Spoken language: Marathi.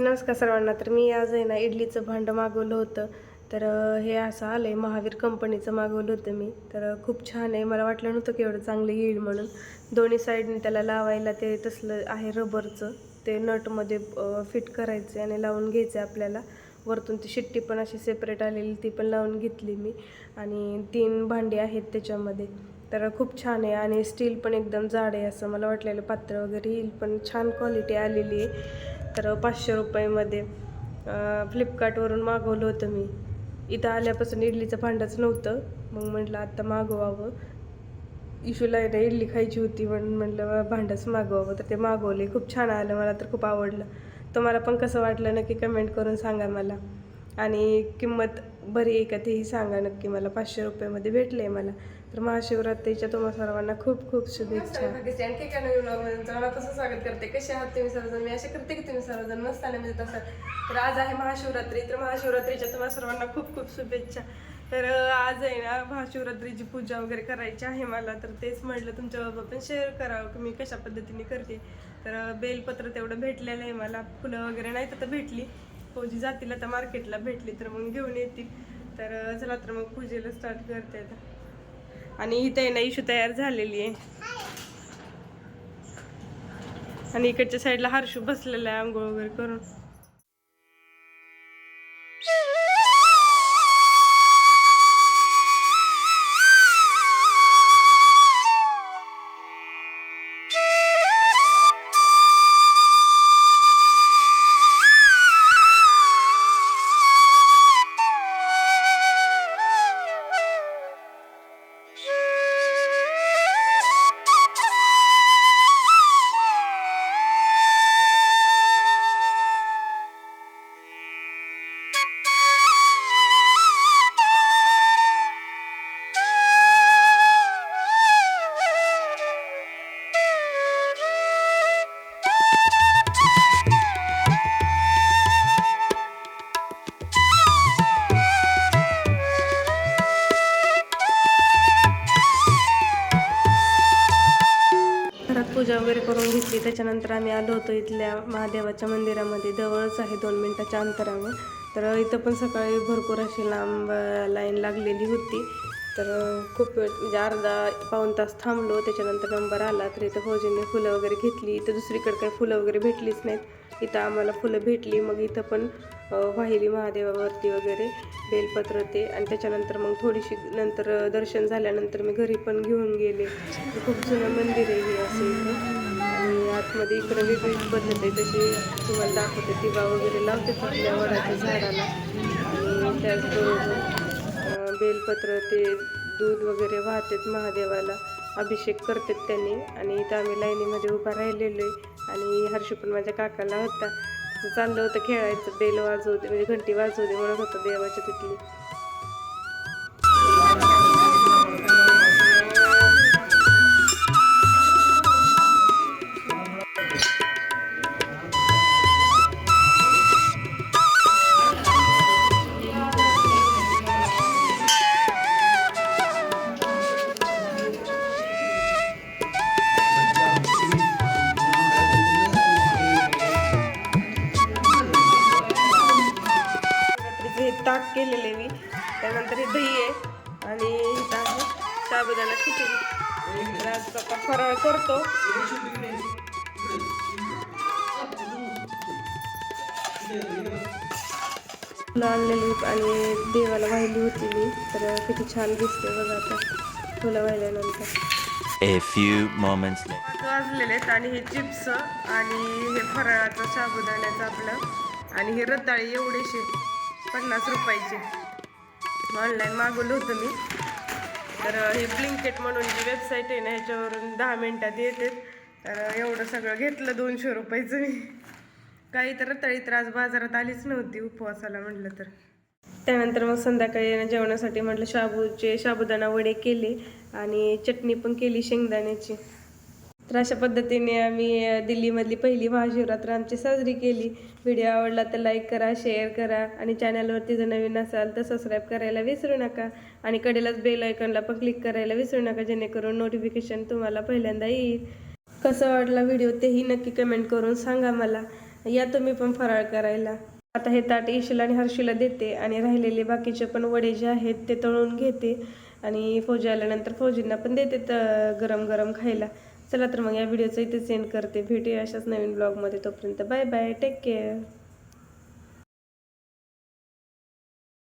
नमस्कार सर्वांना. तर मी आज आहे ना इडलीचं भांडं मागवलं होतं. तर हे असं आलं आहे महावीर कंपनीचं मागवलं होतं मी. तर खूप छान आहे. मला वाटलं नव्हतं की एवढं चांगलं येईल म्हणून. दोन्ही साईडने त्याला लावायला ते तसलं आहे रबरचं. ते नटमध्ये फिट करायचं आणि लावून घ्यायचं आहे आपल्याला. वरतून ती शिट्टी पण अशी सेपरेट आलेली ती पण लावून घेतली मी. आणि तीन भांडी आहेत त्याच्यामध्ये. तर खूप छान आहे आणि स्टील पण एकदम जाड आहे असं मला वाटलेलं. पात्र वगैरे येईल पण छान क्वालिटी आलेली आहे. तर पाचशे रुपयामध्ये फ्लिपकार्टवरून मागवलं होतं मी. इथं आल्यापासून इडलीचं भांडंच नव्हतं. मग म्हटलं आत्ता मागवावं. इशूला आहे ना इडली खायची होती म्हणून म्हटलं भांडंच मागवावं. तर ते मागवले. खूप छान आलं मला तर खूप आवडलं. तुम्हाला पण कसं वाटलं नक्की कमेंट करून सांगा मला. आणि किंमत बरी आहे का तेही सांगा नक्की. मला पाचशे रुपयामध्ये भेटले मला. तर महाशिवरात्रीच्या तुम्हा सर्वांना खूप खूप शुभेच्छा. आणखी काय नवीन ब्लॉगमध्ये तसं स्वागत करते. कसे आहात तुम्ही सर्वजण? मी असे करते की तुम्ही सर्वजण मस्त म्हणजे तसं. तर आज आहे महाशिवरात्री. तर महाशिवरात्रीच्या तुम्हा सर्वांना खूप खूप शुभेच्छा. तर आज आहे ना महाशिवरात्रीची पूजा वगैरे करायची आहे मला. तर तेच म्हटलं तुमच्याबरोबर पण शेअर करावं की मी कशा पद्धतीने करते. तर बेलपत्र तेवढं भेटलेलं आहे मला. फुलं वगैरे नाही तर भेटली. फौजी जातील आता मार्केटला भेटली तर मग घेऊन येतील. तर चला तर मग पूजेला स्टार्ट करते आता. आणि इथे आहे ना इशू तयार झालेली आहे. आणि इकडच्या साईडला हर्षू बसलेला आहे आंघोळ वगैरे करून. पूजा वगैरे करून घेतली. त्याच्यानंतर आम्ही आलो होतो इथल्या महादेवाच्या मंदिरामध्ये. जवळच आहे दोन मिनिटाच्या अंतरावर. तर इथं पण सकाळी भरपूर अशी लांब लाईन लागलेली होती. तर खूप वेळ म्हणजे अर्धा पाऊण तास थांबलो त्याच्यानंतर नंबर आला तर इथं फौजींनी फुलं वगैरे घेतली. इथं दुसरीकडे काही फुलं वगैरे भेटलीच नाहीत. इथं आम्हाला फुलं भेटली. मग इथं पण वाहिली महादेवावरती वगैरे बेलपत्र ते. आणि त्याच्यानंतर मग थोडीशी नंतर दर्शन झाल्यानंतर मी घरी पण घेऊन गेले. खूप जुनं मंदिर आहे हे असं इथं. आणि आतमध्ये इकडं वेगळी पद्धत आहे. तशी तुम्हाला दाखवते दिवा वगैरे लावते आपल्या वडाच्या झाडाला. आणि त्याचबरोबर बेलपत्र ते दूध वगैरे वाहतात महादेवाला. अभिषेक करतात त्यांनी आणि इथं आम्ही लाईनीमध्ये उभा राहिलेलो आहे. आणि हर्ष पण माझ्या काकाला होता. चाललं होतं खेळायचं. बेल वाजवते म्हणजे घंटी वाजवते म्हणत होतं देवाच्या तिथली. त्यानंतर हे दही आहे. आणि इथं आहे साबुदाणा खिचडी. फराळ करतो. आणलेली आणि देवाला वाहिली होती मी. तर किती छान दिसते बघा आता. फुलं वाहिल्यानंतर. A few moments later. वाजलेले आहेत आणि हे चिप्स आणि हे फराळाचं साबुदाण्याचं आपलं. आणि हे रताळी एवढेशे पन्नास रुपयाचे. ऑनलाईन मागवलं होतं मी. तर हे ब्लिंकेट म्हणून जी वेबसाईट आहे ना ह्याच्यावरून दहा मिनटात येते. तर एवढं सगळं घेतलं दोनशे रुपयाचं मी. काही तर रताळी तर आज बाजारात आलीच नव्हती उपवासाला म्हटलं तर. त्यानंतर मग संध्याकाळी जेवणासाठी म्हटलं शाबूचे शाबुदाणा वडे केले आणि चटणी पण केली शेंगदाण्याची. तर अशा पद्धतीने आम्ही दिल्लीमधली पहिली महाशिवरात्र आमची साजरी केली. व्हिडिओ आवडला तर लाईक करा शेअर करा आणि चॅनलवरती जर नवीन असाल तर सबस्क्राईब करायला विसरू नका. आणि कडेलाच बेल आयकॉनला पण क्लिक करायला विसरू नका जेणेकरून नोटिफिकेशन तुम्हाला पहिल्यांदा येईल. कसं वाटला व्हिडिओ तेही नक्की कमेंट करून सांगा मला. या तुम्ही पण फराळ करायला. आता हे ताट ईशीला आणि हर्षीला देते आणि राहिलेले बाकीचे पण वडे जे आहेत ते तळून घेते. आणि फौजी आल्यानंतर फौजींना पण देते त- गरम गरम खायला. चला तर मग या व्हिडिओचं इथे सेंड करते. भेटूया अशाच नवीन ब्लॉगमध्ये तोपर्यंत बाय बाय टेक केअर